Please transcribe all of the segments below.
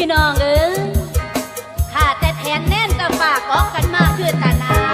พี่น้องเอ้ยข้าแต่แทนแน่นกับปากออกกันมาคือตานา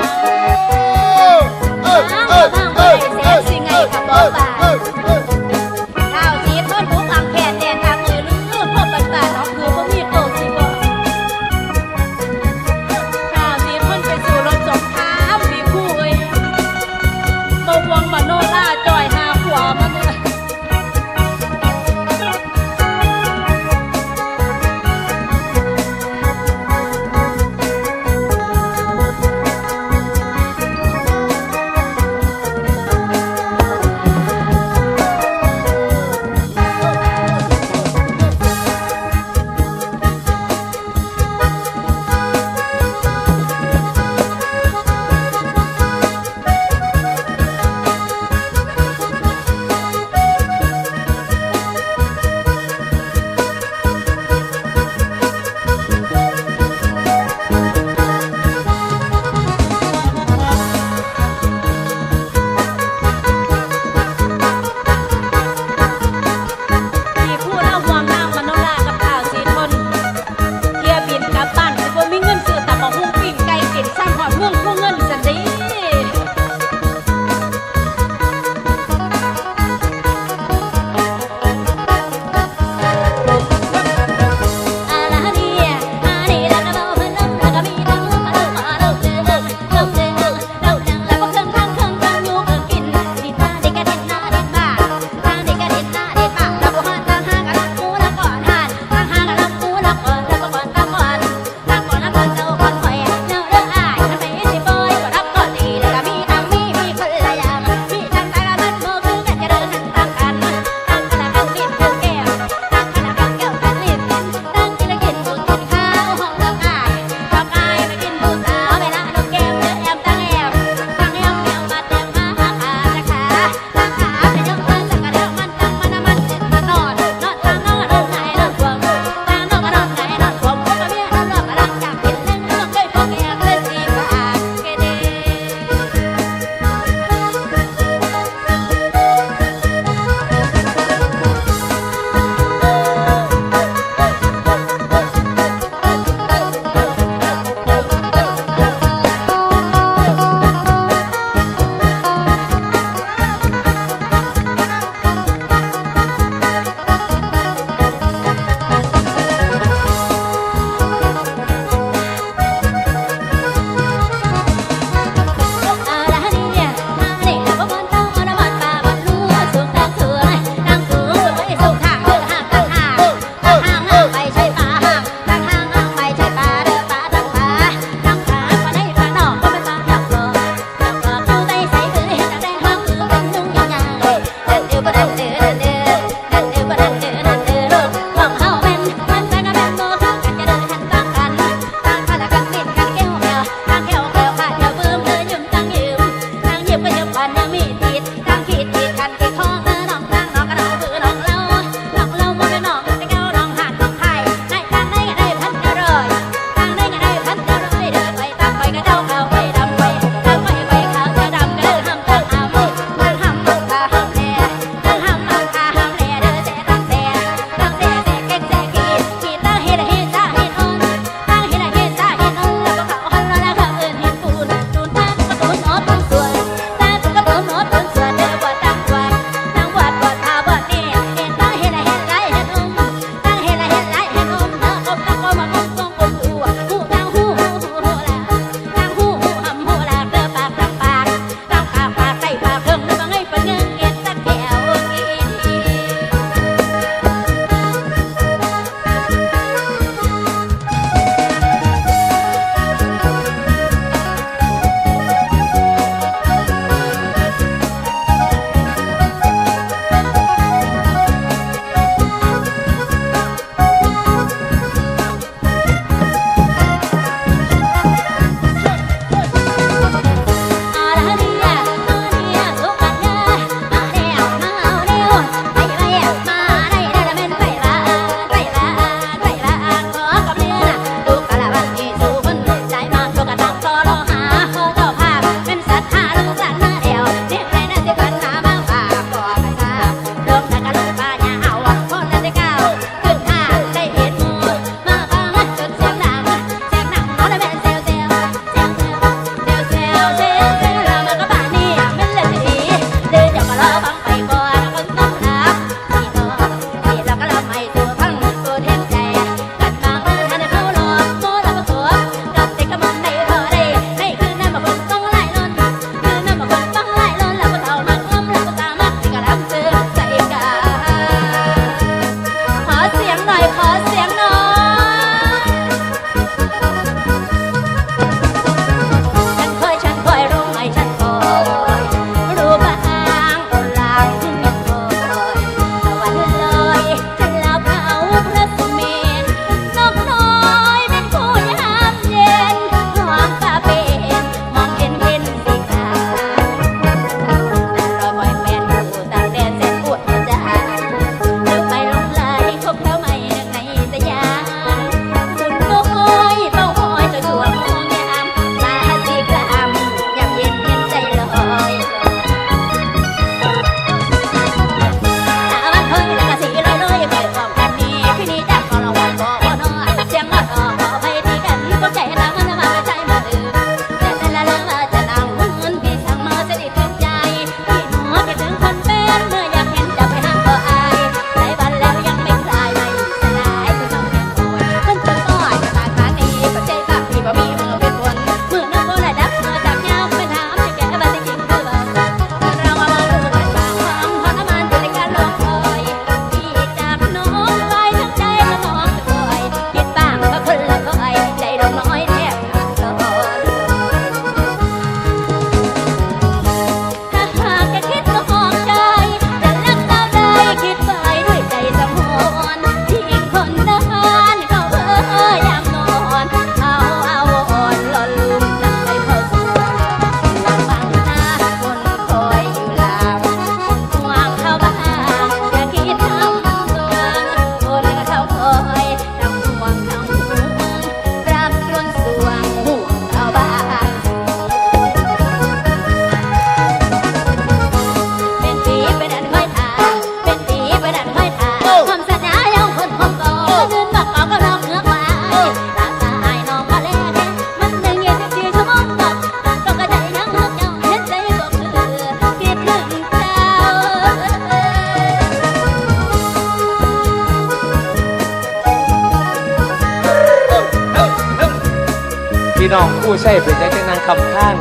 น้องผู้ใช้เป็นจังจังนางคำข้าง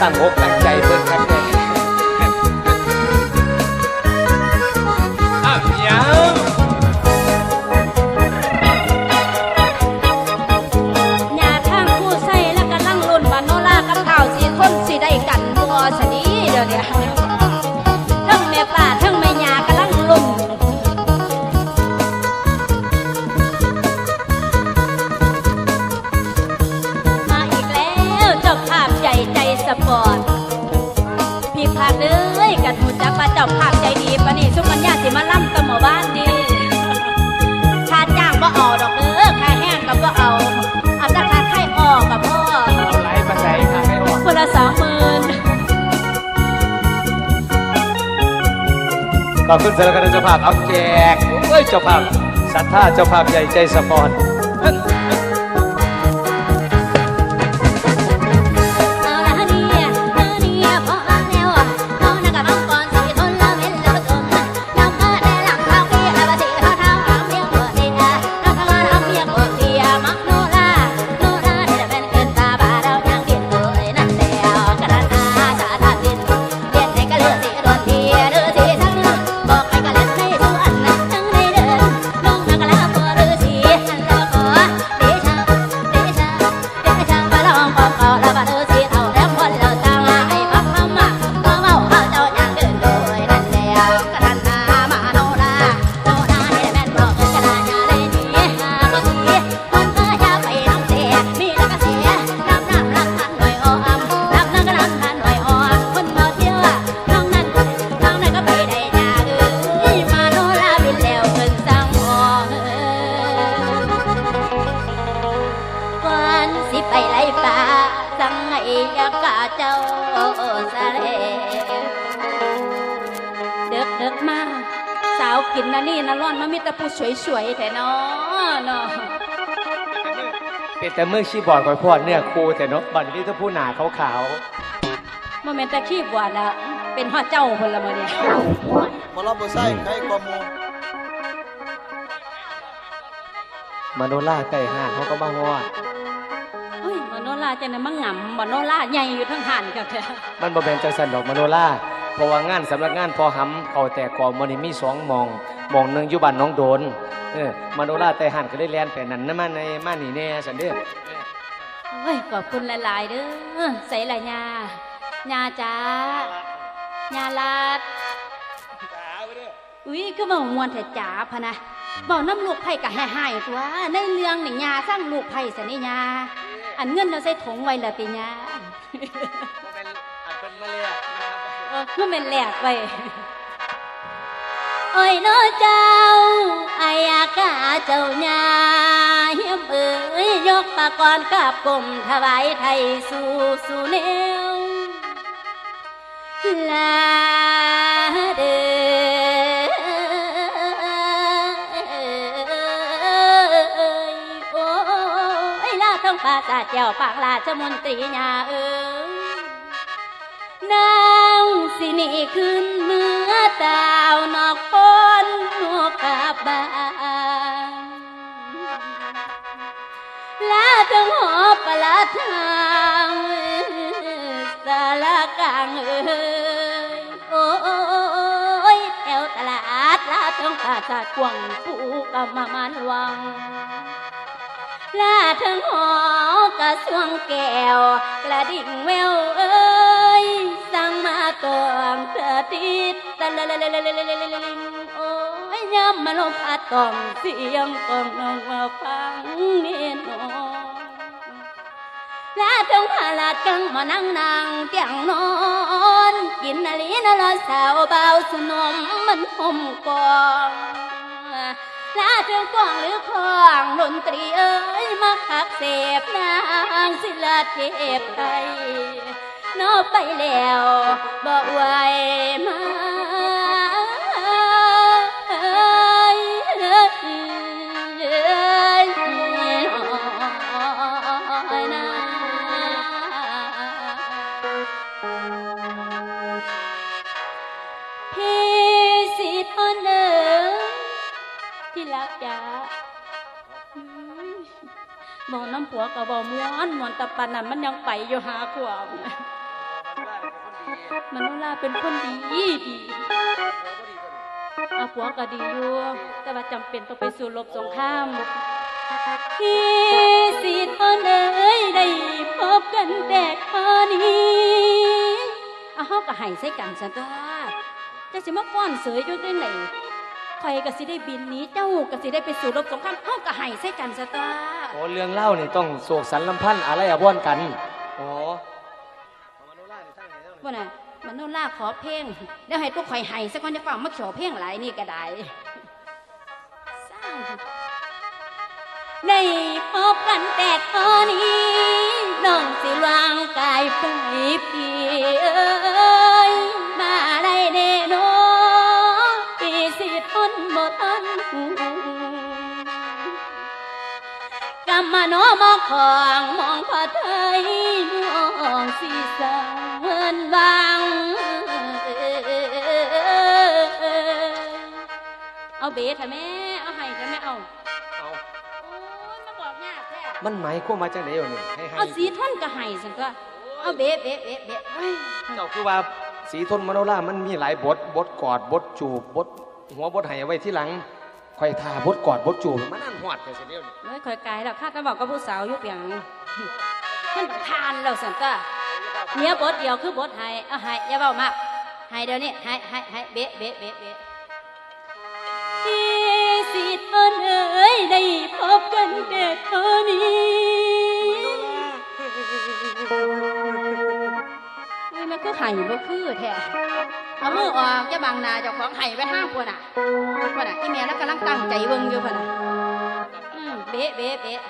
ตั้งอกตั้งใจเพื่อน ขอบคุณสารคดีเจ้าภาพเอาแจกเอ้ยเจ้าภาพศรัทธาเจ้าภาพใหญ่ใจสปอน ไปไล่ป่าสั่งให้ยากาเจ้าสะเลเด็กเด็กๆมา สาวกินนะนี่นะร้อนมามีแต่ผู้สวยๆแต่เนาะเนาะเป็นแต่เมื่อชีบอร์ดคอยพอดเนี่ยครูแต่เนาะบัดนี้ถ้าผู้หนาขาวโมเมนต์ตะขี้บวชแล้วเป็นฮอดเจ้าคนละมื้อเนี่ยหมอลำบ่ใส่ใครกว่าหมูๆมาโนล่าใกล้ห้างเขาก็มาฮอด เฮ้ยมโนราจังนั้นมังงำมโนราใหญ่อยู่ทั้งหันกับเธอมันบ่เป็นจังสันดอกมาโนล่าเพราะว่างานสำนักงานพอหำเขาแต่ก่อมันนี่มีสองหมองหมองหนึ่งอยู่บ้านน้องโดนเออมาโนล่าแต่หันก็ได้แลนไปนั่นนะมาในมานี่แน่สันเด้อเฮ้ยขอบคุณหลาย ๆ เด้อใส่ละยาญาจ้าญาลาดอุ้ยคือบ่มวนแต่จ๋าพะนะบอกน้ำลูกไผ่กับแห่หายตัวในเรื่องนี่ยาสร้างลูกไผ่สนี่ยา อันเงินเราใส่ถุงไว้ละติยาเออคือเป็นแหลกไปโอ้ยน้อเจ้าอายากาเจ้าญาเฮียมเอ๋ยยกปากกรกับกลมถวายไทยสู่สู่แนวลาเด้อ เจ้าปากลาชมนตรีญาเอ๋ยนางสิหนีขึ้นเมื่อดาวนอกพนนกกาบานลาถึงหอประลาทางสารกลางเอ้ยโอ้ยแถวตลาดลาถึงปราสากวางผู้กำมามันวัง แลาถึงหอกระสวงแก้ว กระดิ่งแววเอ้ยสั่งมาก่อมเธอทิดตะลลลลลลโอ้ยยามมาลมพัดกล่อมเสียงกล่อมลงมาฟังเนียนอลาถึงพาลาดกังมานั่งนางเตียงนอนกินนาลีนาลาสาวเบาสนมมันห่มกอง ลาถึงกวางหรือคลองดนตรีเอ้ยมาคักเสพนางศิลาเทพไทยนอไปแล้วบ่ไหวมา องน้ำผัวก็บ่ม้วนมวนตะปานนั้นมันยังไปอยู่หาขวามมโนราเป็นคนดีดีเอาผัวก็ดีอยู่แต่ว่าจำเป็นต้องไปสู่รบสงครามพี่สิทธิ์เอ้ยได้พบกันแต่คอนี้เอาเฮาก็ให้ใส่กันซะตัวจะสิมาฟ้อนเสยอยู่ได้ไหนข่อยก็สิได้บินหนี้เจ้าก็สิได้ไปสู่รบสงครามเฮาก็ให้ใส่กันซะตัว โอ้เรื่องเล่านี่ต้องโศกสันลำพันธ์อะไรอะบ้วนกันโอ้ว่าน่ะมันนู่นล่าขอเพลงเดี๋ยวให้พวกข่อยให้สักคนจะฟังมาขอเพลงหลายนี่ก็ได้สร้างได้พบกันแต่ตอนนี้น้องสิวางกายไปพี่เมาโนมองของมองพระไทยน้องสีสังเมือนบางเอาเบสทำแม่เอาให้ทำแม่เอาเอาโอ้ยมาบอกยากแท้มันหมายความมาจากไหนอยู่นี่ให้ให้เอาสีท่อนก็ให้สันก็เอาเบสเบสเบสเบสเฮ้ยเจ้าคือว่าสีทนมโนรามันมีหลายบทบทกอดบทจูบบทหัวบทให้เอาไว้ที่หลัง คอยทาบทกอดบทจูบมันนั่นหวดกันเสียเดียวนี่เฮ้ยคอยไกลแล้วข้าจะบอกกับผู้สาวอยุบอย่างมันทานแล้วสันก็เนี้ยบทเดียวคือบทให้เอาให้อย่าเบามากให้เดี๋ยวนี้ให้ให้ให้เบสเบสเบสเบสที่สิทธิ์เอ้ยได้พบกันแต่เท่านี้เฮ้ย มันคือไห่บ่คือแท้เอามือออกจะบังหนาเจ้าของไห่ไปห้างพวกน่ะพวกน่ะอีเมียแล้วกำลังตั้งใจเบิ่งอยู่พวกน่ะอืมเบ๊ะเบ๊ะเบ๊ะ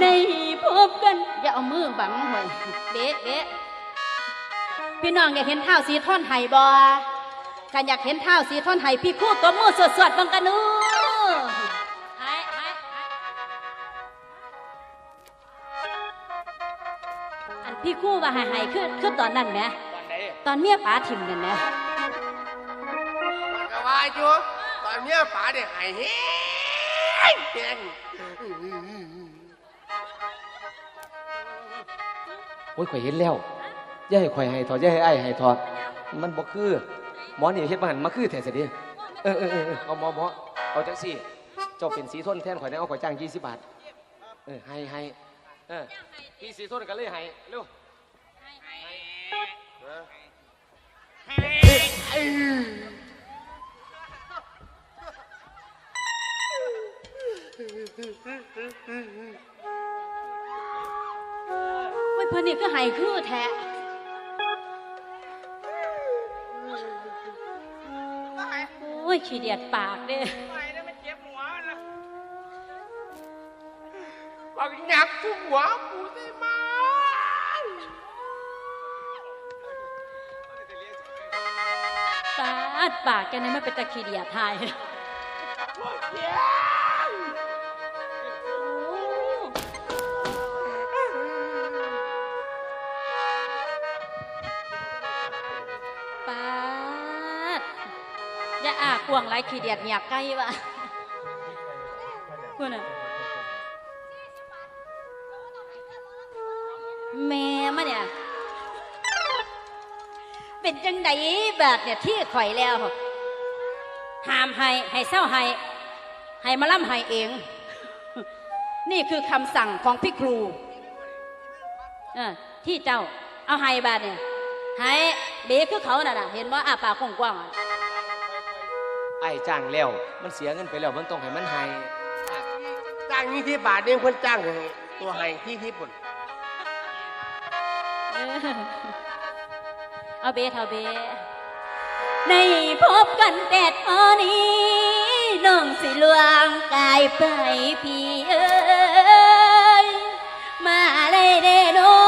ได้พบกันอย่าเอามือบังหวยเบ๊ะเบ๊ะพี่น้องอยากเห็นเท้าสีท่อนไห่บ่กันอยากเห็นเท้าสีท่อนไห้พี่คู่ตัวมือสดๆบังกันนู คู่ว่าไห้ไห้คือคือตอนนั้นไหมตอนไหนตอนเมียป๋าถิ่มกันนะมันก็ว่าอยู่ตอนเนี้ยป๋าเนี่ยหายแห้งแห้งโอ้ยข่อยเห็นแล้วอย่าให้ข่อยให้ทอดอย่าให้ไอ้ายให้ทอดมันบ่คือหมอนี่เฮ็ดมาหันมาคือแท้เสียดิเออเออเออเออเอาหมอหมอเอาจังซี่ เจ้าเป็นสีทนแทนข่อยได้เอาข่อยจ้าง20บาทเออให้ให้เออพี่สีทนก็เลยให้เร็ว โอ้ยเพื่อนนี่ก็ไห้คือแท้โอ้ยขี้เดียดปากเด้บอกหนักทุกหัวปู ได้มาปาดปากแกนี่ไม่เป็นตะขี้เดียดทายปาดอย่าอากวางไรขี้เดียดอยากใกล้วะคุณน่ะ งไดแบบเนี่ยที่ข่อยแล้วห้ามให้ให้เศร้าให้ให้มาล่ำให้เอง นี่คือคำสั่งของพี่ครูเออที่เจ้าเอาให้บาดเนี่ยให้เด็กคือเขาน่ะนะเห็นว่าอาปากกว้างๆอะไอ้ายจ้างแล้ว มันเสียเงินไปแล้วมันต้องให้มันให้จ้างนี่ที่บาทเนี่ยเพิ่นจ้างให้ตัวให้ที่ที่ปุ่น เอาเบทเอาเบในพบกันแดดอนนี้น้องสิลวงกายไปพี่เอ้ยมาเลยเด้อ